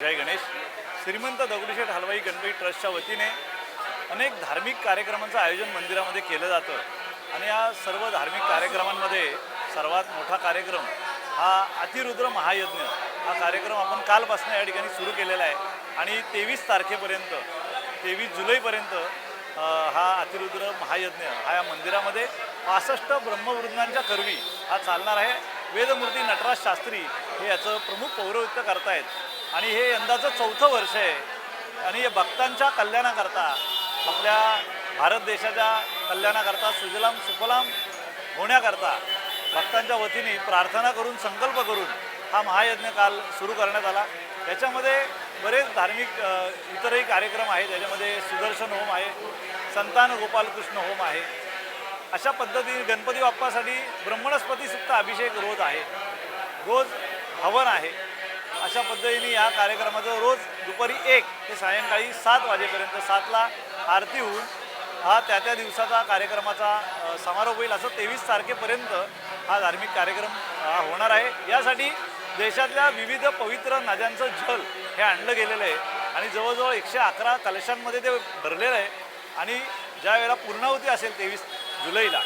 जय गणेश. श्रीमंत दगडूशेठ हलवाई गणपती ट्रस्टच्या वतीने अनेक धार्मिक कार्यक्रमांचं आयोजन मंदिरामध्ये केलं जातं. आणि या सर्व धार्मिक कार्यक्रमांमध्ये सर्वात मोठा कार्यक्रम हा अतिरुद्र महायज्ञ हा कार्यक्रम आपण कालपासून या ठिकाणी सुरू केलेला आहे. आणि तेवीस तारखेपर्यंत तेवीस जुलैपर्यंत हा अतिरुद्र महायज्ञ हा या मंदिरामध्ये पासष्ट ब्रह्मवृंदांच्या करवी हा चालणार आहे. वेदमूर्ती नटराज शास्त्री हे याचं प्रमुख पौरोहित्य करतायत. आणि हे यंदाचं चौथं वर्ष आहे. आणि हे भक्तांच्या कल्याणाकरता आपल्या भारत देशाच्या कल्याणाकरता सुजलाम सुफलाम होण्याकरता भक्तांच्या वतीने प्रार्थना करून संकल्प करून हा महायज्ञ काल सुरू करण्यात आला. त्याच्यामध्ये बरेच धार्मिक इतरही कार्यक्रम आहेत. त्याच्यामध्ये सुदर्शन होम आहे संतान गोपालकृष्ण होम आहे. अशा पद्धतीने गणपती बाप्पासाठी ब्रह्मणस्पतीसुक्त अभिषेक रोज आहे. रोज हवन आहे. अशा पद्धतीने या कार्यक्रमाचं रोज दुपारी एक ते सायंकाळी सात वाजेपर्यंत सातला आरती होऊन हा त्या त्या दिवसाचा कार्यक्रमाचा समारोप होईल असं तेवीस तारखेपर्यंत हा धार्मिक कार्यक्रम हा होणार आहे. यासाठी देशातल्या विविध पवित्र नद्यांचं जल हे आणलं गेलेलं आहे आणि जवळजवळ एकशे अकरा कलशांमध्ये ते भरलेलं आहे. आणि ज्या वेळेला पूर्णाहुती असेल तेवीस 我累了